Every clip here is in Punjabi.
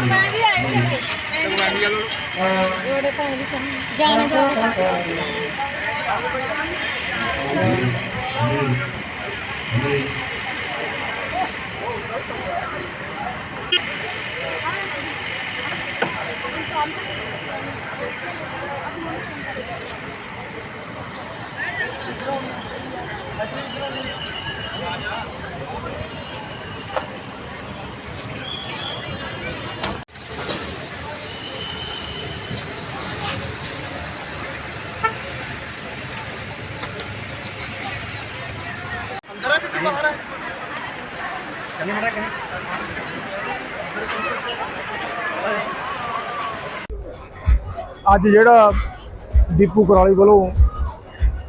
ਆਪਾਂ ਜੀ ਆਏ ਸੀ ਅੱਗੇ ਉਹਦੇ ਭਾਈ ਦੀ ਕੰਮ ਜਾਣ ਦਾ ਅੱਜ ਜਿਹੜਾ ਦੀਪੂ ਕੁਰਾਲੀ ਵੱਲੋਂ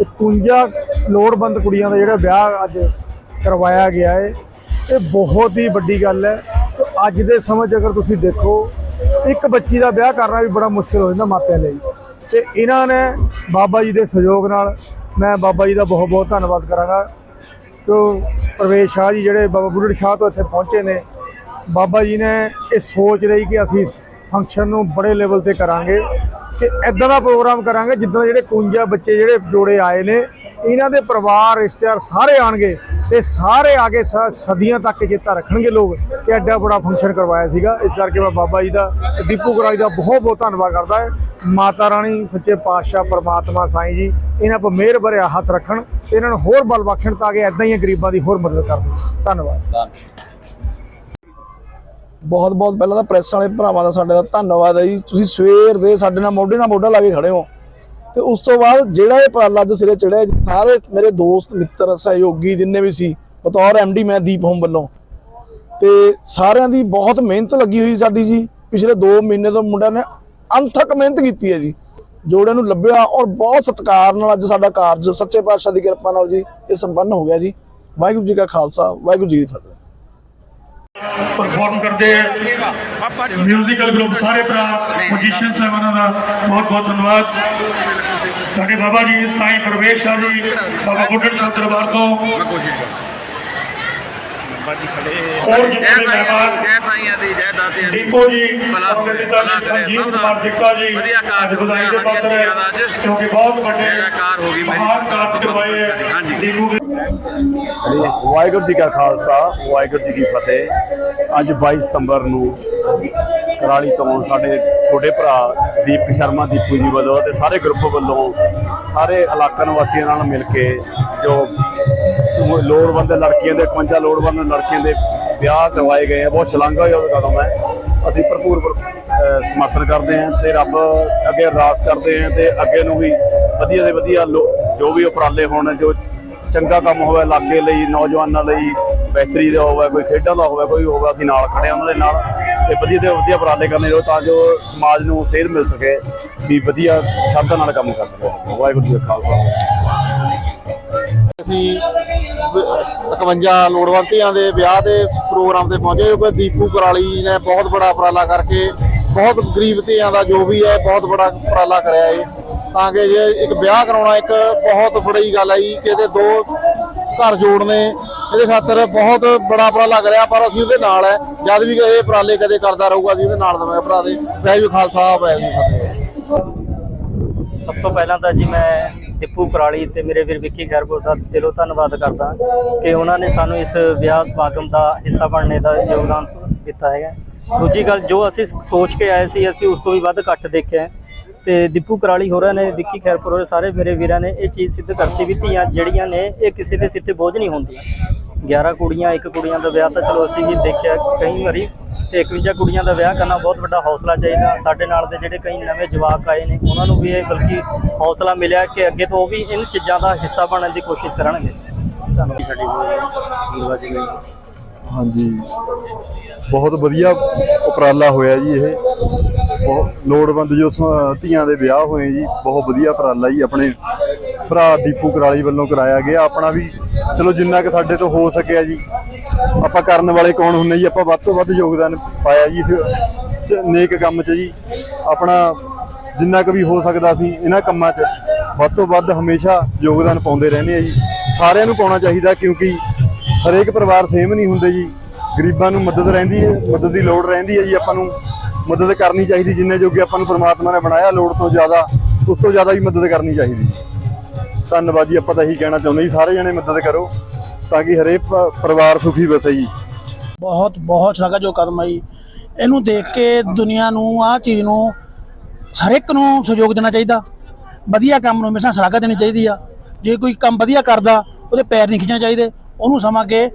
51 ਲੋੜਵੰਦ ਕੁੜੀਆਂ ਦਾ ਜਿਹੜਾ ਵਿਆਹ ਅੱਜ ਕਰਵਾਇਆ ਗਿਆ ਹੈ ਇਹ ਬਹੁਤ ਹੀ ਵੱਡੀ ਗੱਲ ਹੈ। ਅੱਜ ਦੇ ਸਮੇਂ 'ਚ ਅਗਰ ਤੁਸੀਂ ਦੇਖੋ, ਇੱਕ ਬੱਚੀ ਦਾ ਵਿਆਹ ਕਰਨਾ ਵੀ ਬੜਾ ਮੁਸ਼ਕਲ ਹੋ ਜਾਂਦਾ ਮਾਪਿਆਂ ਲਈ। ਤੇ ਇਹਨਾਂ ਨੇ ਬਾਬਾ ਜੀ ਦੇ ਸਹਿਯੋਗ ਨਾਲ ਮੈਂ ਬਾਬਾ ਜੀ ਦਾ ਬਹੁਤ ਬਹੁਤ ਧੰਨਵਾਦ ਕਰਾਂਗਾ। ਕਿ ਪ੍ਰਵੇਸ਼ ਸ਼ਾਹ ਜੀ ਜਿਹੜੇ ਬਾਬਾ ਬੁੱਢੜ ਸ਼ਾਹ ਤੋਂ ਇੱਥੇ ਪਹੁੰਚੇ ਨੇ, ਬਾਬਾ ਜੀ ਨੇ ਇਹ ਸੋਚ ਲਈ ਕਿ ਅਸੀਂ ਫੰਕਸ਼ਨ ਨੂੰ ਬੜੇ ਲੈਵਲ ਤੇ ਕਰਾਂਗੇ ਕਿ ਇਦਾਂ ਦਾ ਪ੍ਰੋਗਰਾਮ ਕਰਾਂਗੇ ਜਿੱਦਾਂ ਜਿਹੜੇ 51 ਬੱਚੇ ਜਿਹੜੇ ਜੋੜੇ ਆਏ ਨੇ ਇਹਨਾਂ ਦੇ ਪਰਿਵਾਰ, ਰਿਸ਼ਤੇਦਾਰ ਸਾਰੇ ਆਣਗੇ ਤੇ ਸਾਰੇ ਆਗੇ ਸ- ਸਦੀਆਂ ਤੱਕ ਚੇਤਾ ਰੱਖਣਗੇ ਲੋਕ ਕਿ ਐਡਾ ਬੜਾ ਫੰਕਸ਼ਨ ਕਰਵਾਇਆ ਸੀਗਾ। ਇਸ ਕਰਕੇ ਮੈਂ ਬਾਬਾ ਜੀ ਦਾ ਤੇ ਦੀਪੂ ਗੁਰਾਈ ਦਾ ਬਹੁਤ ਬਹੁਤ ਧੰਨਵਾਦ ਕਰਦਾ ਹੈ। ਮਾਤਾ ਰਾਣੀ, ਸੱਚੇ ਪਾਤਸ਼ਾਹ, ਪਰਮਾਤਮਾ, ਸਾਈਂ ਜੀ, ਇਹਨਾਂ ਪਰ ਮਿਹਰ ਭਰਿਆ ਹੱਥ ਰੱਖਣ ਤੇ ਇਹਨਾਂ ਨੂੰ ਹੋਰ ਬਲ ਬਖਸ਼ਣ ਤਾਂ ਕਿ ਐਦਾਂ ਹੀ ਗਰੀਬਾਂ ਦੀ ਹੋਰ ਮਦਦ ਕਰਨ। ਧੰਨਵਾਦ। ਬਹੁਤ ਬਹੁਤ ਪਹਿਲਾਂ ਤਾਂ ਪ੍ਰੈਸ ਵਾਲੇ ਭਰਾਵਾਂ ਦਾ ਸਾਡੇ ਦਾ ਧੰਨਵਾਦ ਹੈ ਜੀ। ਤੁਸੀਂ ਸਵੇਰ ਦੇ ਸਾਡੇ ਨਾਲ ਮੋਢੇ ਨਾਲ ਮੋਢਾ ਲਾ ਕੇ ਖੜੇ ਹੋ। ਤੇ ਉਸ ਤੋਂ ਬਾਅਦ ਜਿਹੜਾ ਇਹ ਉਪਰਾਲਾ ਅੱਜ ਸਿਰੇ ਚੜਿਆ ਸਾਰੇ ਮੇਰੇ ਦੋਸਤ, ਮਿੱਤਰ, ਸਹਿਯੋਗੀ ਜਿੰਨੇ ਵੀ ਸੀ, ਬਤੌਰ ਐਮਡੀ ਮੈਂ ਦੀਪ ਹੋਮ ਵੱਲੋਂ। ਤੇ ਸਾਰਿਆਂ ਦੀ ਬਹੁਤ ਮਿਹਨਤ ਲੱਗੀ ਹੋਈ ਸਾਡੀ ਜੀ। ਪਿਛਲੇ 2 ਮਹੀਨੇ ਤੋਂ ਮੁੰਡਿਆਂ ਨੇ ਅੰਥਕ ਮਿਹਨਤ ਕੀਤੀ ਹੈ ਜੀ। ਜੋੜਿਆਂ ਨੂੰ ਲੱਭਿਆ ਔਰ ਬਹੁਤ ਸਤਿਕਾਰ ਨਾਲ ਅੱਜ ਸਾਡਾ ਕਾਰਜ ਸੱਚੇ ਪਾਤਸ਼ਾਹ ਦੀ ਕਿਰਪਾ ਨਾਲ ਜੀ ਇਹ ਸੰਪੰਨ ਹੋ ਗਿਆ ਜੀ। ਵਾਹਿਗੁਰੂ ਜੀ ਕਾ ਖਾਲਸਾ, ਵਾਹਿਗੁਰੂ ਜੀ ਕੀ ਫਤਿਹ। ਪਰਫਾਰਮ ਕਰਦੇ ਹੈ ਮਿਊਜ਼ੀਕਲ ਗਰੁੱਪ ਸਾਰੇ ਭਰਾ ਮਿਊਜ਼ੀਸ਼ੀਅਨ ਸਾਹਿਬਾਨਾਂ ਦਾ ਬਹੁਤ ਬਹੁਤ ਧੰਨਵਾਦ। ਸਾਡੇ ਬਾਬਾ ਜੀ, ਸਾਈਂ ਪ੍ਰਵੇਸ਼ ਸ਼ਾਹ ਜੀ, ਬਾਬਾ ਬੁੱਢੜ ਸਾਹਿਬ ਦਰਬਾਰ ਤੋਂ। ਹੋਰ ਜਿੰਨੇ ਵੀ ਮਹਿਮਾਨ ਜੈ ਸਾਈਆਂ ਦੀ ਜੈ ਦਾਤਿਆਂ ਦੀ ਦੀਪੋ ਜੀ ਭਲਾ ਹੋਵੇ, ਪਿਤਾ ਭਲਾ ਜੀ ਕਰੇ, ਸੰਜੀਵ ਸਭ ਦਾ ਕੁਮਾਰ ਜਿੱਤਾ ਜੀ ਵਧੀਆ ਕਾਰਜ ਅੱਜ ਵਧਾਈ ਦੇ ਹੋਇਆ, ਪਾਤਰ ਸਾਡੀਆਂ ਹੈ ਅੱਜ। ਕਿਉਂਕਿ ਬਹੁਤ ਵੱਡੇ ਜੈਕਾਰ ਹੋ ਗਈ ਮੇਰੀ ਮਹਾਨ ਕਾਰਜ ਕਰਵਾਏ ਹੈ ਹਾਂਜੀ। ਦੀਪੂ ਦੇ ਵਾਹਿਗੁਰੂ ਜੀ ਕਾ ਖਾਲਸਾ ਵਾਹਿਗੁਰੂ ਜੀ ਕੀ ਫਤਿਹ। ਅੱਜ 22 ਸਤੰਬਰ ਨੂੰ ਕਰਾਲੀ ਤੋਂ ਸਾਡੇ ਛੋਟੇ ਭਰਾ ਦੀਪ ਸ਼ਰਮਾ ਦੀਪੂ ਜੀ ਵੱਲੋਂ ਤੇ ਸਾਰੇ ਗਰੁੱਪ ਵੱਲੋਂ ਸਾਰੇ ਇਲਾਕਾ ਨਿਵਾਸੀਆਂ ਨਾਲ ਮਿਲ ਕੇ ਜੋ ਲੋੜਵੰਦ ਲੜਕੀਆਂ ਦੇ 51 ਲੋੜਵੰਦ ਲੜਕੀਆਂ ਦੇ ਵਿਆਹ ਕਰਵਾਏ ਗਏ ਆ। ਬਹੁਤ ਸ਼ਲਾਘਾ ਸ਼ਲਾਘਾਯੋਗ ਕਦਮ ਹੈ ਅਸੀਂ ਭਰਪੂਰ ਸਮਰਥਨ ਕਰਦੇ ਹਾਂ ਤੇ ਰੱਬ ਅੱਗੇ ਅਰਦਾਸ ਕਰਦੇ ਹਾਂ ਤੇ ਅੱਗੇ ਨੂੰ ਵੀ ਵਧੀਆ ਦੇ ਵਧੀਆ ਲੋ- ਜੋ ਵੀ ਉਪਰਾਲੇ ਹੋਣ, ਜੋ ਚੰਗਾ ਕੰਮ ਹੋਵੇ ਇਲਾਕੇ ਲਈ, ਨੌਜਵਾਨਾਂ ਲਈ, ਬਿਹਤਰੀ ਦਾ ਹੋਵੇ, ਕੋਈ ਖੇਡਾਂ ਦਾ ਹੋਵੇ, ਕੋਈ ਹੋਵੇ, ਅਸੀਂ ਨਾਲ ਖੜੇ ਹਾਂ ਉਹਨਾਂ ਦੇ ਨਾਲ ਤੇ ਵਧੀਆ ਤੇ ਵਧੀਆ ਉਪਰਾਲੇ ਕਰਨੇ ਜੋ ਤਾਂ ਜੋ ਸਮਾਜ ਨੂੰ ਸੇਧ ਮਿਲ ਸਕੇ ਵੀ ਵਧੀਆ ਸ਼ਬਦਾਂ ਨਾਲ ਕੰਮ ਕਰ ਸਕੇ। ਵਾਹਿਗੁਰੂ ਜੀ ਕਾ ਖਾਲਸਾ। ਅਸੀਂ 51 ਲੋੜਵੰਤੀਆਂ ਦੇ ਵਿਆਹ ਦੇ ਪ੍ਰੋਗਰਾਮ ਤੇ ਪਹੁੰਚੇ ਕਿਉਂਕਿ ਦੀਪੂ ਕਰਾਲੀ ਨੇ ਬਹੁਤ ਬੜਾ ਉਪਰਾਲਾ ਕਰਕੇ ਬਹੁਤ ਗਰੀਬ ਧੀਆਂ ਦਾ ਜੋ ਵੀ ਹੈ, ਬਹੁਤ ਬੜਾ ਉਪਰਾਲਾ ਕਰਿਆ ਏ ਤਾਂ ਕਿ ਜੇ ਇੱਕ ਵਿਆਹ ਕਰਾਉਣਾ ਇੱਕ ਬਹੁਤ ਬੜੀ ਗੱਲ ਹੈ ਜੀ, ਕਿ ਇਹਦੇ ਦੋ ਘਰ ਜੋੜਨੇ, ਇਹਦੇ ਖਾਤਰ ਬਹੁਤ ਬੜਾ ਉਪਰਾਲਾ ਕਰਿਆ, ਪਰ ਅਸੀਂ ਉਹਦੇ ਨਾਲ ਹੈ। ਜਦ ਵੀ ਇਹ ਉਪਰਾਲੇ ਕਦੇ ਕਰਦਾ ਰਹੂਗਾ, ਅਸੀਂ ਉਹਦੇ ਨਾਲ ਦਵਾਂਗੇ। ਭਰਾ ਦੇ ਵਾਹਿਗੁਰੂ ਖਾਲਸਾ, ਵਾਹਿਗੁਰੂ ਫਤਿਹ। ਸਭ ਤੋਂ ਪਹਿਲਾਂ ਤਾਂ ਜੀ ਮੈਂ ਦੀਪੂ ਕੁਰਾਲੀ ਤੇ ਮੇਰੇ ਵੀਰ ਵਿੱਕੀ ਖੈਰਪੁਰ ਦਾ ਦਿਲੋਂ ਧੰਨਵਾਦ ਕਰਦਾ ਕਿ ਉਹਨਾਂ ਨੇ ਸਾਨੂੰ ਇਸ ਵਿਆਹ ਸਮਾਗਮ ਦਾ ਹਿੱਸਾ ਬਣਨੇ ਦਾ ਯੋਗਦਾਨ ਦਿੱਤਾ ਹੈਗਾ ਦੂਜੀ ਗੱਲ, ਜੋ ਅਸੀਂ ਸੋਚ ਕੇ ਆਏ ਸੀ, ਅਸੀਂ ਉਸ ਤੋਂ ਵੀ ਵੱਧ ਘੱਟ ਦੇਖਿਆ ਹੈ। ਤੇ ਦੀਪੂ ਕੁਰਾਲੀ ਹੋਰਾਂ ਨੇ, ਵਿੱਕੀ ਖੈਰਪੁਰ ਹੋਰਾਂ ਸਾਰੇ ਮੇਰੇ ਵੀਰਾਂ ਨੇ ਇਹ ਚੀਜ਼ ਸਿੱਧ ਕਰਤੀ ਵੀ ਧੀਆਂ ਜਿਹੜੀਆਂ ਨੇ, ਇਹ ਕਿਸੇ ਦੇ ਸਿਰ ਤੇ ਬੋਝ ਨਹੀਂ ਹੁੰਦੀਆਂ 11 ਕੁੜੀਆਂ, ਇੱਕ ਕੁੜੀਆਂ ਦਾ ਵਿਆਹ ਤਾਂ ਚਲੋ ਅਸੀਂ ਵੀ ਦੇਖਿਆ ਕਈ ਵਾਰੀ ਤੇ 51 ਕੁੜੀਆਂ ਦਾ ਵਿਆਹ ਕਰਨਾ ਬਹੁਤ ਵੱਡਾ ਹੌਸਲਾ ਚਾਹੀਦਾ। ਸਾਡੇ ਨਾਲ ਦੇ ਜਿਹੜੇ ਕਈ ਨਵੇਂ ਜਵਾਕ ਆਏ ਨੇ ਉਹਨਾਂ ਨੂੰ ਵੀ ਇਹ ਬਲਕਿ ਹੌਸਲਾ ਮਿਲਿਆ ਕਿ ਅੱਗੇ ਤੋਂ ਉਹ ਵੀ ਇਨ ਚੀਜ਼ਾਂ ਦਾ ਹਿੱਸਾ ਬਣਨ ਦੀ ਕੋਸ਼ਿਸ਼ ਕਰਨਗੇ। ਧੰਨਵਾਦ। ਹਾਂਜੀ। ਬਹੁਤ ਵਧੀਆ ਉਪਰਾਲਾ ਹੋਇਆ ਜੀ ਇਹ। ਬਹੁਤ ਲੋੜਵੰਦ ਜੋ ਧੀਆਂ ਦੇ ਵਿਆਹ ਹੋਏ ਜੀ ਬਹੁਤ ਵਧੀਆ ਉਪਰਾਲਾ ਜੀ ਆਪਣੇ ਭਰਾ ਦੀਪੂ ਕਰਾਲੀ ਵੱਲੋਂ ਕਰਾਇਆ ਗਿਆ। ਆਪਣਾ ਵੀ ਚਲੋ ਜਿੰਨਾ ਕਿ ਸਾਡੇ ਤੋਂ ਹੋ ਸਕਿਆ ਜੀ ਆਪਾਂ ਕਰਨ ਵਾਲੇ ਕੌਣ ਹੁੰਨੇ ਜੀ? ਆਪਾਂ ਵੱਧ ਤੋਂ ਵੱਧ ਯੋਗਦਾਨ ਪਾਇਆ ਜੀ ਇਸ ਨੇਕ ਕੰਮ 'ਚ ਜੀ। ਆਪਣਾ ਜਿੰਨਾ ਕੁ ਵੀ ਹੋ ਸਕਦਾ ਸੀ, ਇਹਨਾਂ ਕੰਮਾਂ 'ਚ ਵੱਧ ਤੋਂ ਵੱਧ ਹਮੇਸ਼ਾ ਯੋਗਦਾਨ ਪਾਉਂਦੇ ਰਹਿੰਦੇ ਆ ਜੀ। ਸਾਰਿਆਂ ਨੂੰ ਪਾਉਣਾ ਚਾਹੀਦਾ ਕਿਉਂਕਿ ਹਰੇਕ ਪਰਿਵਾਰ ਸੇਮ ਨਹੀਂ ਹੁੰਦੇ ਜੀ। ਗਰੀਬਾਂ ਨੂੰ ਮਦਦ ਰਹਿੰਦੀ ਹੈ, ਮਦਦ ਦੀ ਲੋੜ ਰਹਿੰਦੀ ਹੈ ਜੀ ਆਪਾਂ ਨੂੰ। ਮਦਦ ਕਰਨੀ ਚਾਹੀਦੀ, ਜਿੰਨੇ ਜੋਗੇ ਆਪਾਂ ਨੂੰ ਪਰਮਾਤਮਾ ਨੇ ਬਣਾਇਆ, ਲੋੜ ਤੋਂ ਜ਼ਿਆਦਾ, ਉਸ ਤੋਂ ਜ਼ਿਆਦਾ ਵੀ ਮਦਦ ਕਰਨੀ ਚਾਹੀਦੀ ਧੰਨਵਾਦ ਜੀ, ਆਪਾਂ ਤਾਂ ਇਹੀ ਕਹਿਣਾ ਚਾਹੁੰਦੇ ਜੀ, ਸਾਰੇ ਜਣੇ ਮਦਦ ਕਰੋ। ਤਾਂ ਕਿ ਹਰੇਕ ਪਰਿਵਾਰ ਸੁਖੀ ਵਸੇ ਜੀ। ਬਹੁਤ ਬਹੁਤ ਸ਼ਲਾਘਾ ਜੋ ਕਦਮ ਆਈ ਇਹਨੂੰ ਦੇਖ ਕੇ ਦੁਨੀਆ ਨੂੰ ਆਹ ਚੀਜ਼ ਨੂੰ ਹਰ ਇੱਕ ਨੂੰ ਸਹਿਯੋਗ ਦੇਣਾ ਚਾਹੀਦਾ। ਵਧੀਆ ਕੰਮ ਨੂੰ ਹਮੇਸ਼ਾ ਸ਼ਲਾਘਾ ਦੇਣੀ ਚਾਹੀਦੀ ਆ। ਜੇ ਕੋਈ ਕੰਮ ਵਧੀਆ ਕਰਦਾ ਉਹਦੇ ਪੈਰ ਨਹੀਂ ਖਿੱਚਣੇ ਚਾਹੀਦੇ। ਉਹਨੂੰ ਸਮਾਂ ਕੇ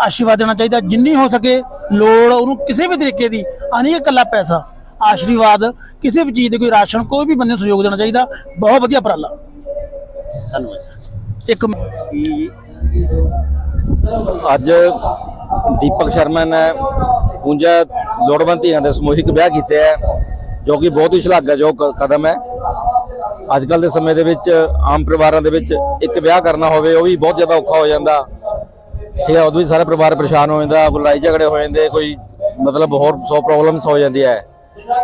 ਆਸ਼ੀਰਵਾਦ ਦੇਣਾ ਚਾਹੀਦਾ। ਜਿੰਨੀ ਹੋ ਸਕੇ ਲੋੜ ਉਹਨੂੰ ਕਿਸੇ ਵੀ ਤਰੀਕੇ ਦੀ ਆ ਨਹੀਂ ਇਕੱਲਾ ਪੈਸਾ। ਆਸ਼ੀਰਵਾਦ ਕਿਸੇ ਵੀ ਚੀਜ਼ ਦੇ ਕੋਈ ਰਾਸ਼ਨ ਕੋਈ ਵੀ ਬੰਦੇ ਨੂੰ ਸਹਿਯੋਗ ਦੇਣਾ ਚਾਹੀਦਾ। ਬਹੁਤ ਵਧੀਆ ਉਪਰਾਲਾ। ਧੰਨਵਾਦ। ਇੱਕ ਅੱਜ ਦੀਪਕ ਸ਼ਰਮਾ ਨੇ 51 ਲੋੜਵੰਦ ਧੀਆਂ ਦੇ ਸਮੂਹਿਕ ਵਿਆਹ ਕੀਤੇ ਹੈ ਜੋ ਕਿ ਬਹੁਤ ਹੀ ਸ਼ਲਾਘਾਯੋਗ ਕਦਮ ਹੈ। ਅੱਜ ਕੱਲ ਦੇ ਸਮੇਂ ਦੇ ਵਿੱਚ ਆਮ ਪਰਿਵਾਰਾਂ ਦੇ ਵਿੱਚ ਇੱਕ ਵਿਆਹ ਕਰਨਾ ਹੋਵੇ, ਉਹ ਵੀ ਬਹੁਤ ਜ਼ਿਆਦਾ ਔਖਾ ਹੋ ਜਾਂਦਾ। ਠੀਕ ਹੈ, ਉਦੋਂ ਵੀ ਸਾਰਾ ਪਰਿਵਾਰ ਪਰੇਸ਼ਾਨ ਹੋ ਜਾਂਦਾ ਲੜਾਈ ਝਗੜੇ ਹੋ ਜਾਂਦੇ, ਕੋਈ ਮਤਲਬ ਹੋਰ ਸੌ ਪ੍ਰੋਬਲਮਸ ਹੋ ਜਾਂਦੀ ਹੈ।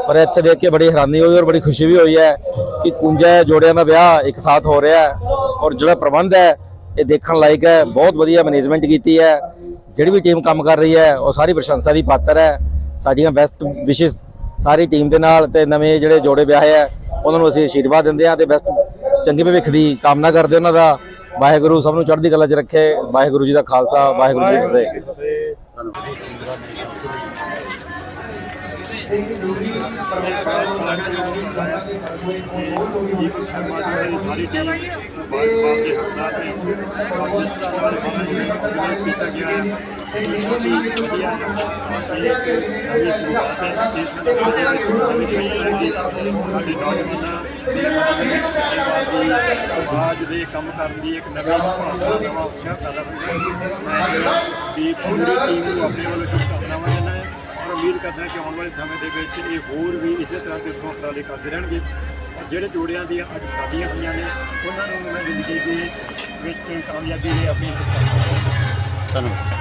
ਪਰ ਇੱਥੇ ਦੇਖ ਕੇ ਬੜੀ ਹੈਰਾਨੀ ਹੋਈ ਔਰ ਬੜੀ ਖੁਸ਼ੀ ਵੀ ਹੋਈ ਹੈ ਕਿ 51 ਜੋੜਿਆਂ ਦਾ ਵਿਆਹ ਇੱਕ ਸਾਥ ਹੋ ਰਿਹਾ ਹੈ ਔਰ ਜਿਹੜਾ ਪ੍ਰਬੰਧ ਹੈ ਇਹ ਦੇਖਣ ਲਾਇਕ ਹੈ। ਬਹੁਤ ਵਧੀਆ ਮੈਨੇਜਮੈਂਟ ਕੀਤੀ ਹੈ। ਜਿਹੜੀ ਵੀ ਟੀਮ ਕੰਮ ਕਰ ਰਹੀ ਹੈ, ਉਹ ਸਾਰੀ ਪ੍ਰਸ਼ੰਸਾ ਦੀ ਪਾਤਰ ਹੈ। ਸਾਡੀਆਂ ਬੈਸਟ ਵਿਸ਼ੇਸ ਸਾਰੀ ਟੀਮ ਦੇ ਨਾਲ ਤੇ ਨਵੇਂ ਜਿਹੜੇ ਜੋੜੇ ਵਿਆਹੇ ਹੈ, ਉਹਨਾਂ ਨੂੰ ਅਸੀਂ ਆਸ਼ੀਰਵਾਦ ਦਿੰਦੇ ਹਾਂ ਤੇ ਬੈਸਟ ਚੰਗੇ ਭਵਿੱਖ ਦੀ ਕਾਮਨਾ ਕਰਦੇ ਉਹਨਾਂ ਦਾ। ਵਾਹਿਗੁਰੂ ਸਭ ਨੂੰ ਚੜ੍ਹਦੀ ਕਲਾ 'ਚ ਰੱਖੇ। ਵਾਹਿਗੁਰੂ ਜੀ ਦਾ ਖਾਲਸਾ, ਵਾਹਿਗੁਰੂ ਜੀ ਫਤਿਹ। ਕੀ ਫਤਿਹ ਸਾਰੀ ਟੀਮ ਬਾਤ ਬਾਤ ਦੇ ਹੱਕਦਾਰ ਨੇ ਜਿਸ ਤਰ੍ਹਾਂ ਨਾਲ ਕੀਤਾ ਗਿਆ ਹੈ ਬਹੁਤ ਹੀ ਵਧੀਆ ਹੈ ਇਹ ਸ਼ੁਰੂਆਤ ਹੈ ਇਸ ਸਾਡੇ ਨੌਜਵਾਨਾਂ ਦੀ ਸਮਾਜ ਦੇ ਕੰਮ ਕਰਨ ਦੀ ਇੱਕ ਨਵੀਂ ਭਾਵਨਾ ਨਵਾਂ ਉਤਸ਼ਾਹ ਪੈਦਾ ਹੋਇਆ ਮੈਂ ਦੀ ਪੂਰੀ ਟੀਮ ਨੂੰ ਆਪਣੇ ਵੱਲੋਂ ਸ਼ੁਭਕਾਮਨਾਵਾਂ ਉਮੀਦ ਕਰਦਾ ਹਾਂ ਕਿ ਆਉਣ ਵਾਲੇ ਸਮੇਂ ਦੇ ਵਿੱਚ ਇਹ ਹੋਰ ਵੀ ਇਸੇ ਤਰ੍ਹਾਂ ਦੇ ਉਪਰਾਲੇ ਕਰਦੇ ਰਹਿਣਗੇ। ਜਿਹੜੇ ਜੋੜਿਆਂ ਦੀਆਂ ਅੱਜ ਸ਼ਾਦੀਆਂ ਹੋਈਆਂ ਨੇ, ਉਹਨਾਂ ਨੂੰ ਮੈਂ ਜ਼ਿੰਦਗੀ ਦੇ ਵਿੱਚ ਕਾਮਯਾਬੀ ਲਈ ਆਪਣੀ ਧੰਨਵਾਦ।